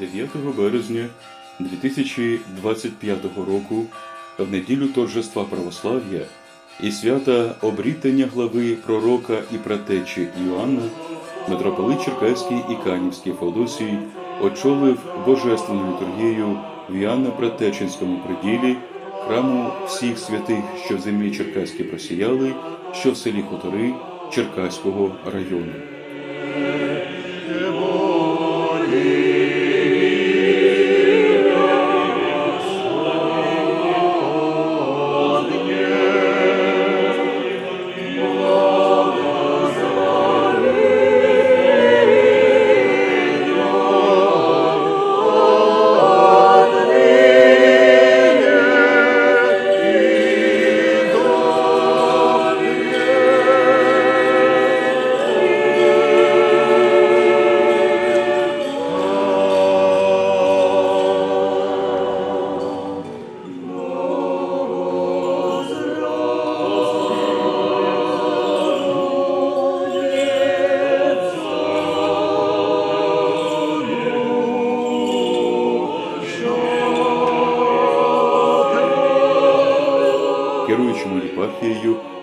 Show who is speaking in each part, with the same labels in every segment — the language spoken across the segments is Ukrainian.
Speaker 1: 9 березня 2025 року, в неділю торжества православ'я і свята обрітання глави пророка і пратечі Іоанна, митрополит Черкаський і Канівський Феодосій очолив божественну літургію в Іоанно-Пратечинському приділі храму всіх святих, що в землі Черкаській просіяли, що в селі Хутори Черкаського району.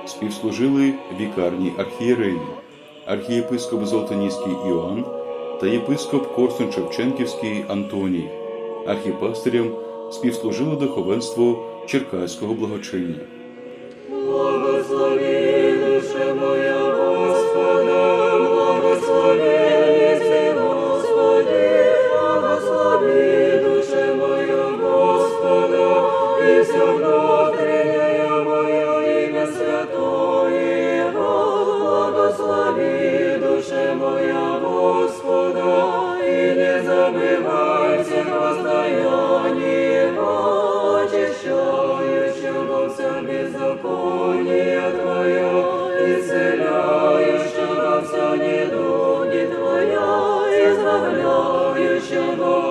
Speaker 1: Співслужили вікарні архієреї, архієпископ Золотоніський Іоанн та єпископ Корсун Шевченківський Антоній. Архіпастирям співслужило духовенство Черкаського благочиння.
Speaker 2: Благослови душе моя избавляющего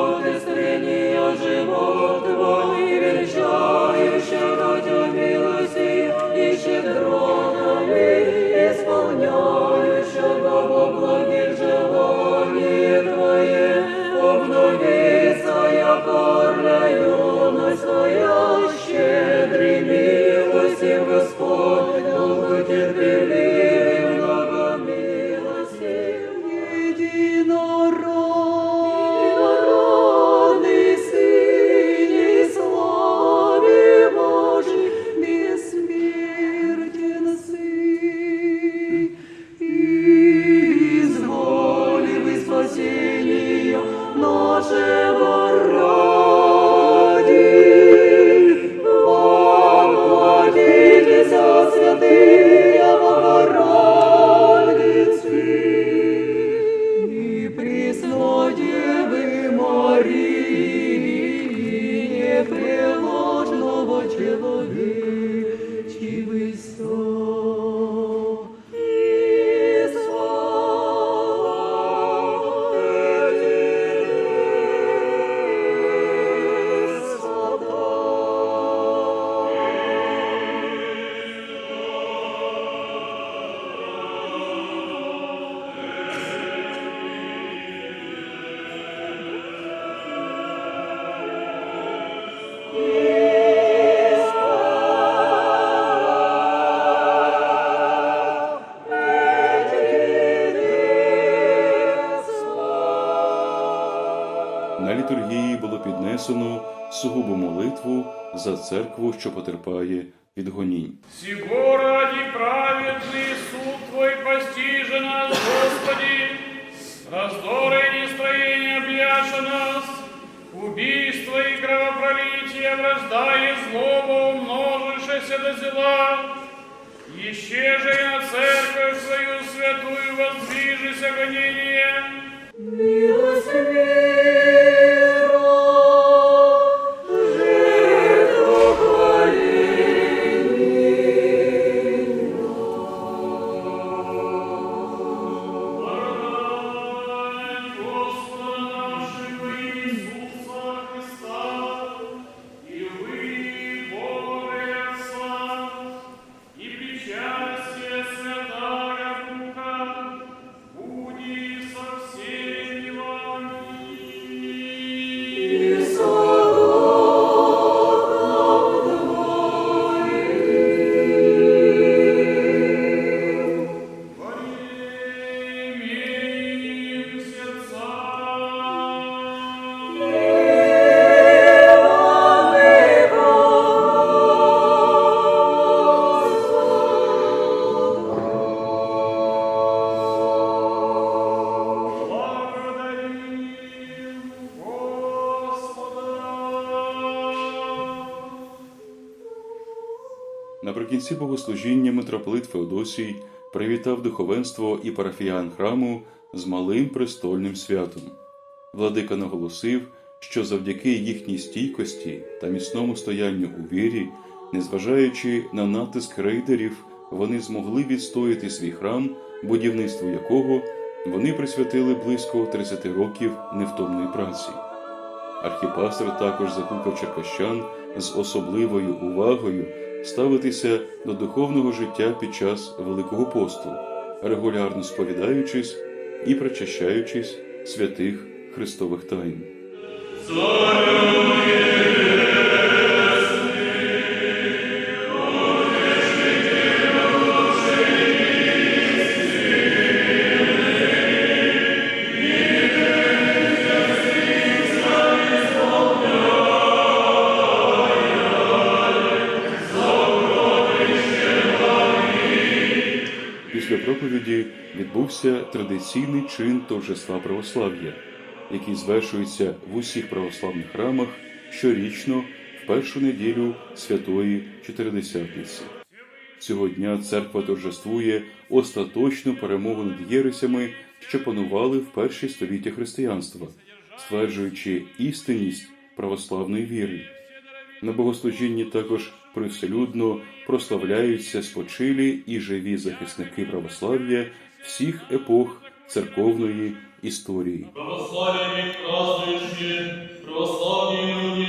Speaker 1: літургії було піднесено сугубу молитву за церкву, що потерпає від гонінь.
Speaker 3: Сего ради праведный суд Твой постижен нас, Господи, раздоры и нестроения объяша нас, убийство и кровопролитие, вражда и злоба, умножившееся до зла, еще же и на церковь свою святую воздвижися гонение,
Speaker 2: Милость
Speaker 1: Наприкінці богослужіння митрополит Феодосій привітав духовенство і парафіян храму з малим престольним святом. Владика наголосив, що завдяки їхній стійкості та міцному стоянню у вірі, незважаючи на натиск рейдерів, вони змогли відстояти свій храм, будівництву якого вони присвятили близько 30 років невтомної праці. Архіпастор також закликав черкащан з особливою увагою ставитися до духовного життя під час Великого посту, регулярно сповідаючись і причащаючись святих Христових тайн. Відбувся традиційний чин торжества православ'я, який звершується в усіх православних храмах щорічно в першу неділю Святої Чотиридесятниці. Цього дня церква торжествує остаточну перемогу над єресями, що панували в перші століття християнства, стверджуючи істинність православної віри. На богослужінні також привселюдно прославляються спочилі і живі захисники православ'я всіх епох церковної історії.
Speaker 3: Православие ведь празднующие, православные люди,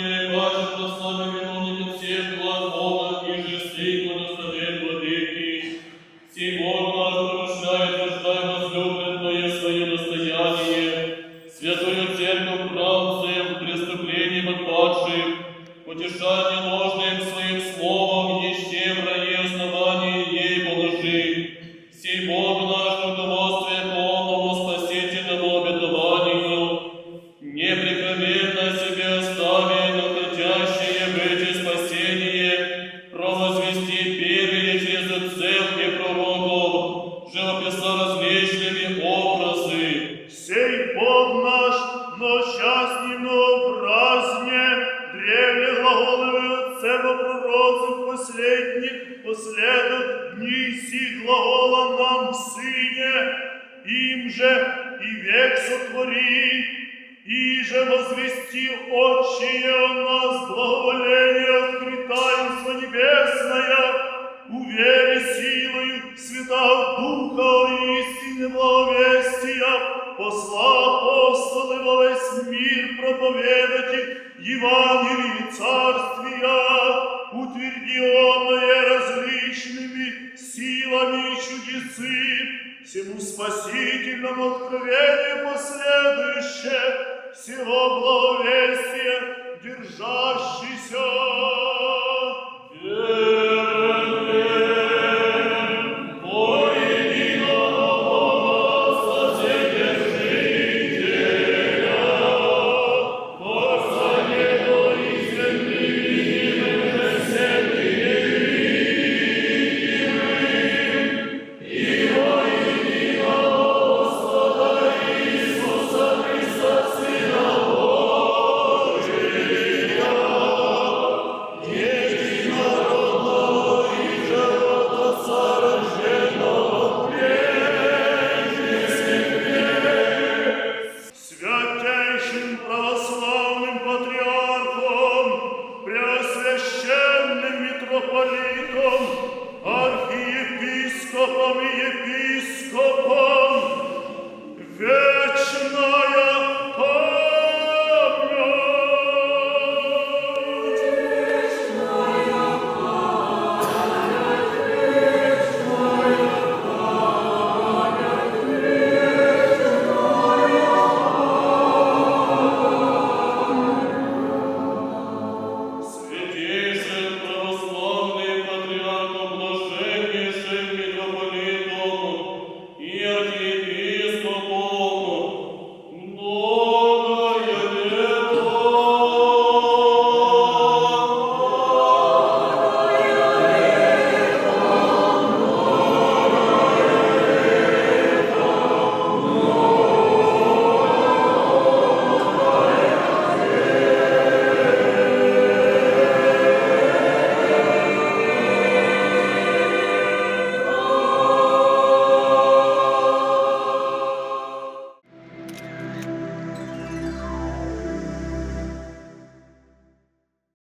Speaker 4: отцева пророцев последних, последок дни сих глагола нам в Сыне, им же и век сотвори, и же возвести Отче о нас благоволение открыть таинство небесное, у вере силою Святого Духа и истины благовестия, посла апостолы во весь мир проповедати Евангелие Царствия, утверденное различными силами и чудесы, всему спасительному откровению последующее, всего благовестия, держащийся.